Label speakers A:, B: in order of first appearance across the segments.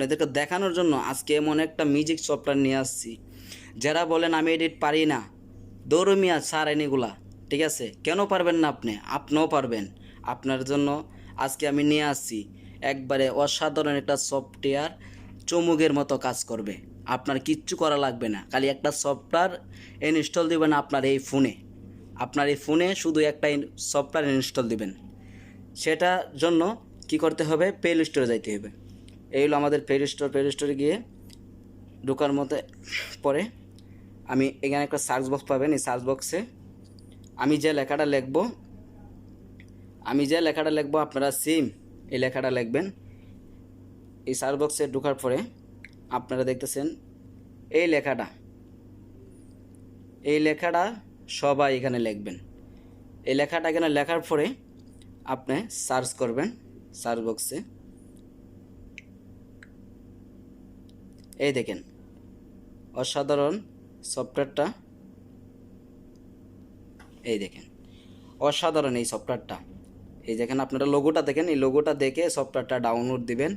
A: আপনাদেরকে দেখানোর জন্য আজকে এমন একটা মিউজিক সফটওয়্যার নিয়ে আসছি। যারা বলেন, আমি এডিট পারি না। দৌড়মিয়া সার এনিগুলা। ঠিক আছে? কেন পারবেন না আপনি? আপনিও পারবেন। আপনার জন্য আজকে আমি নিয়ে আসছি। একবারে অসাধারণ একটা সফটওয়্যার চমুকের মতো কাজ করবে। আপনার কিচ্ছু করা লাগবে না। খালি একটা সফটওয়্যার ইনস্টল দিবেন আপনার এই ফোনে আপনার এই ফোনে শুধু একটা সফটওয়্যার ইনস্টল দিবেন। সেটার জন্য কি করতে হবে? প্লে স্টোরে যাইতে হবে। এই হলো আমাদের প্লে স্টোর প্লে স্টোরে গিয়ে ঢোকার মতো পরে আমি এখানে একটা সার্চ বক্স পাবেন। এই সার্চ বক্সে আমি যে লেখাটা লিখব, আমি যে লেখাটা লিখব, আপনারা সিম এই লেখাটা লিখবেন। এই সার্চ বক্সে ঢোকার পরে আপনারা দেখতেছেন এই লেখাটা। এই লেখাটা সবাই এখানে লিখবেন। এই লেখাটা এখানে লেখার পরে আপনি সার্চ করবেন সার্চ বক্সে এই দেখেন, অসাধারণ সফটওয়্যারটা। এই দেখেন, অসাধারণ এই সফটওয়্যারটা। এই দেখেন, আপনারা লোগোটা দেখেন, এই লোগোটা দেখে সফটওয়্যারটা ডাউনলোড দিবেন।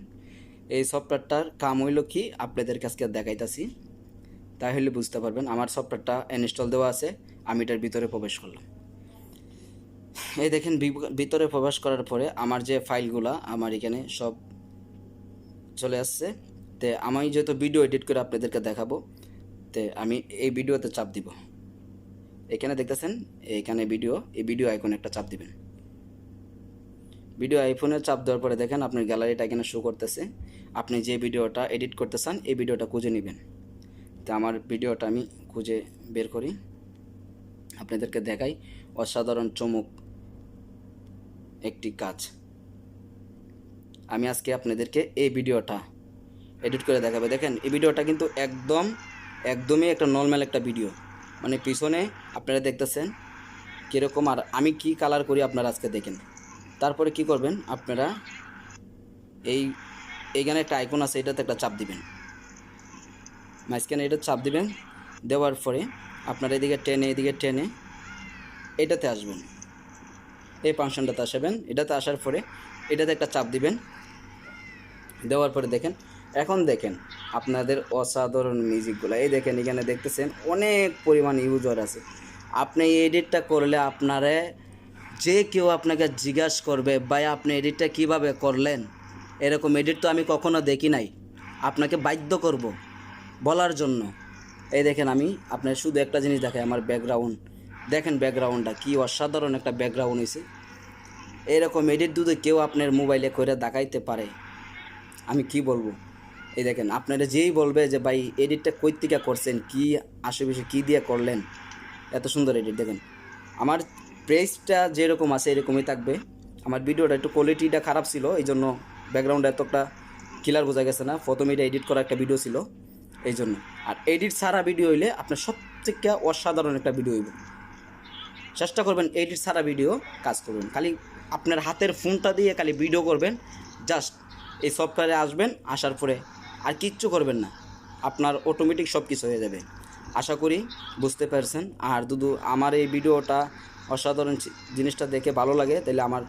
A: এই সফটওয়্যারটার কাম হইল কি? আপনাদের কাছে দেখাইতাছি। তাহলে বুঝতে পারবেন, আমার সফটওয়্যারটা ইনস্টল দেওয়া আছে, আমি এটার ভিতরে প্রবেশ করলাম। এই দেখেন ভিতরে প্রবেশ করার পরে আমার যে ফাইলগুলা আমার এখানে সব চলে আসছে। তে আমি যেহেতু ভিডিও এডিট করে আপনাদেরকে দেখাবো, তে আমি এই ভিডিওতে চাপ দিব। এখানে দেখতেছেন, এখানে ভিডিও এই ভিডিও আইকনে একটা চাপ দিবেন। ভিডিও আইফোনে চাপ দেওয়ার পরে দেখেন আপনার গ্যালারিটা এখানে শো করতেছে। আপনি যে ভিডিওটা এডিট করতে চান এই ভিডিওটা খুঁজে নেবেন। তো আমার ভিডিওটা আমি খুঁজে বের করি। আপনাদেরকে দেখাই অসাধারণ চমক একটি কাজ। আমি আজকে আপনাদেরকে এই ভিডিওটা এডিট করে দেখাবো। দেখেন, এই ভিডিওটা কিন্তু একদম, একদমই একটা নর্মাল একটা ভিডিও মানে পিছনে আপনারা দেখতেছেন কীরকম আর আমি কি কালার করি আপনারা আজকে দেখেন। তারপরে কি করবেন, আপনারা এই, এইখানে একটা আইকন আছে, এটাতে একটা চাপ দিবেন। মাঝখানে এটা চাপ দিবেন, দেওয়ার পরে আপনারা এদিকে টেনে এদিকে টেনে এটাতে আসবেন। এই ফাংশনটাতে আসবেন। এটাতে আসার পরে এটাতে একটা চাপ দিবেন। দেওয়ার পরে দেখেন এখন দেখেন, আপনাদের অসাধারণ মিউজিকগুলো এই দেখেন, এখানে দেখতেছেন অনেক পরিমাণ ইউজার আছে। আপনি এডিটটা করলে আপনারে যে কেউ আপনাকে জিজ্ঞাসা করবে, ভাই, আপনি এডিটটা কীভাবে করলেন? এরকম এডিট তো আমি কখনো দেখি নাই। আপনাকে বাধ্য করব বলার জন্য। এই দেখেন, আমি আপনার শুধু একটা জিনিস দেখাই, আমার ব্যাকগ্রাউন্ড দেখেন ব্যাকগ্রাউন্ডটা কি অসাধারণ একটা ব্যাকগ্রাউন্ড হয়েছে এরকম এডিট দুধে কেউ আপনার মোবাইলে করে দেখাইতে পারে, আমি কি বলব? এই দেখেন, আপনারা যেই বলবে যে, ভাই এডিটটা কই থেকে করছেন, কি আশেপাশে কী দিয়ে করলেন? এত সুন্দর এডিট দেখেন। আমার প্রেসটা যেরকম আছে, এরকমই থাকবে। আমার ভিডিওটা একটু কোয়ালিটিটা খারাপ ছিল এই জন্য ব্যাকগ্রাউন্ড এতটা ক্লিয়ার বোঝা গেছে না। প্রথমে এটা এডিট করা একটা ভিডিও ছিল এই জন্য আর এডিট ছাড়া ভিডিও হইলে আপনার সবথেকে অসাধারণ একটা ভিডিও হইব। চেষ্টা করবেন এডিট ছাড়া ভিডিও কাজ করবেন। খালি আপনার হাতের ফোনটা দিয়ে খালি ভিডিও করবেন জাস্ট এই সফটওয়্যারে আসবেন, আসার পরে আর কিচ্ছু করবেন না। আপনার অটোমেটিক সব কিছু হয়ে যাবে। আশা করি বুঝতে পারছেন। আর দুদু, আমার এই ভিডিওটা অসাধারণ জিনিসটা দেখে ভালো লাগে তাহলে আমার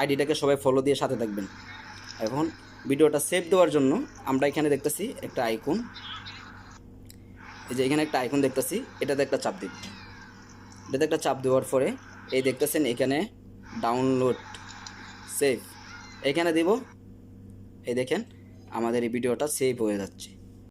A: আইডিটাকে সবাই ফলো দিয়ে সাথে থাকবেন। এখন ভিডিওটা সেভ দেওয়ার জন্য আমরা এখানে দেখতেছি একটা আইকন এই যে এখানে একটা আইকন দেখতেছি, এটাতে একটা চাপ দিন। এটাতে একটা চাপ দেওয়ার পরে এই দেখতেছেন এখানে ডাউনলোড সেভ এখানে দিব, এই দেখেন আমাদের এই ভিডিওটা সেভ হয়ে যাচ্ছে।